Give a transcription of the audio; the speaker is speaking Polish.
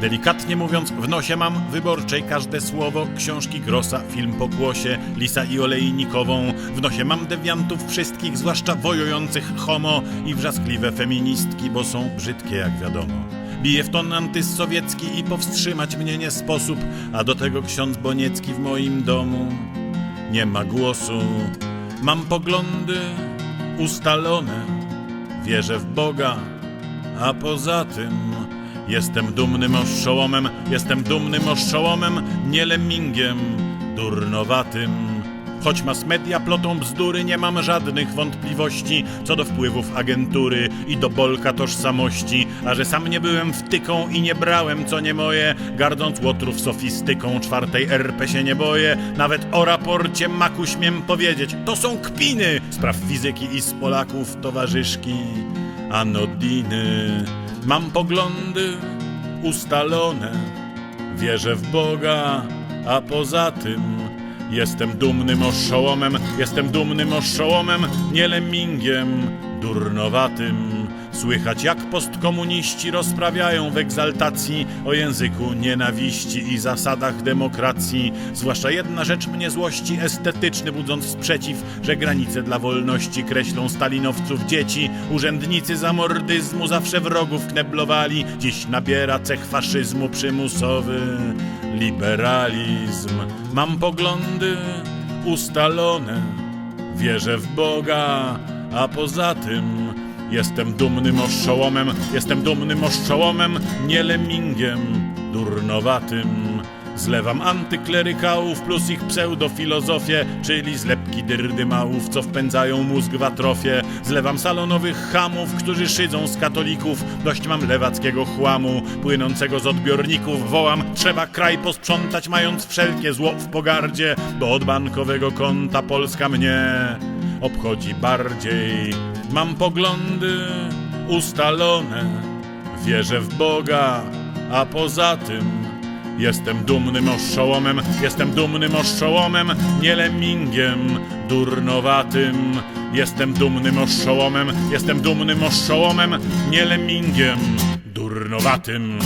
Delikatnie mówiąc, w nosie mam wyborczej każde słowo książki Grossa, film po głosie, Lisa i Olejnikową. W nosie mam dewiantów wszystkich, zwłaszcza wojujących homo i wrzaskliwe feministki, bo są brzydkie jak wiadomo. Bije w ton antysowiecki i powstrzymać mnie nie sposób, a do tego ksiądz Boniecki w moim domu nie ma głosu. Mam poglądy ustalone, wierzę w Boga, a poza tym jestem dumnym oszołomem, jestem dumnym oszołomem, nie lemmingiem, durnowatym. Choć mass media plotą bzdury, nie mam żadnych wątpliwości co do wpływów agentury i do bolka tożsamości, a że sam nie byłem wtyką i nie brałem co nie moje, gardząc łotrów sofistyką czwartej RP się nie boję, nawet o raporcie maku śmiem powiedzieć, to są kpiny spraw fizyki i z Polaków towarzyszki anodiny. Mam poglądy ustalone, wierzę w Boga, a poza tym jestem dumnym oszołomem, jestem dumnym oszołomem, nie lemmingiem, durnowatym. Słychać jak postkomuniści rozprawiają w egzaltacji o języku nienawiści i zasadach demokracji. Zwłaszcza jedna rzecz mnie złości estetyczny, budząc sprzeciw, że granice dla wolności kreślą stalinowców dzieci. Urzędnicy zamordyzmu zawsze wrogów kneblowali, dziś nabiera cech faszyzmu przymusowy liberalizm. Mam poglądy ustalone, wierzę w Boga, a poza tym jestem dumnym oszołomem, jestem dumnym oszołomem, nie lemmingiem, durnowatym. Zlewam antyklerykałów plus ich pseudofilozofię, czyli zlepki dyrdymałów, co wpędzają mózg w atrofię. Zlewam salonowych chamów, którzy szydzą z katolików. Dość mam lewackiego chłamu, płynącego z odbiorników. Wołam, trzeba kraj posprzątać, mając wszelkie zło w pogardzie, bo od bankowego konta Polska mnie obchodzi bardziej. Mam poglądy ustalone, wierzę w Boga, a poza tym Jestem dumnym oszołomem, jestem dumnym oszołomem, nie lemmingiem, durnowatym. Jestem dumnym oszołomem, jestem dumnym oszołomem, nie lemmingiem, durnowatym.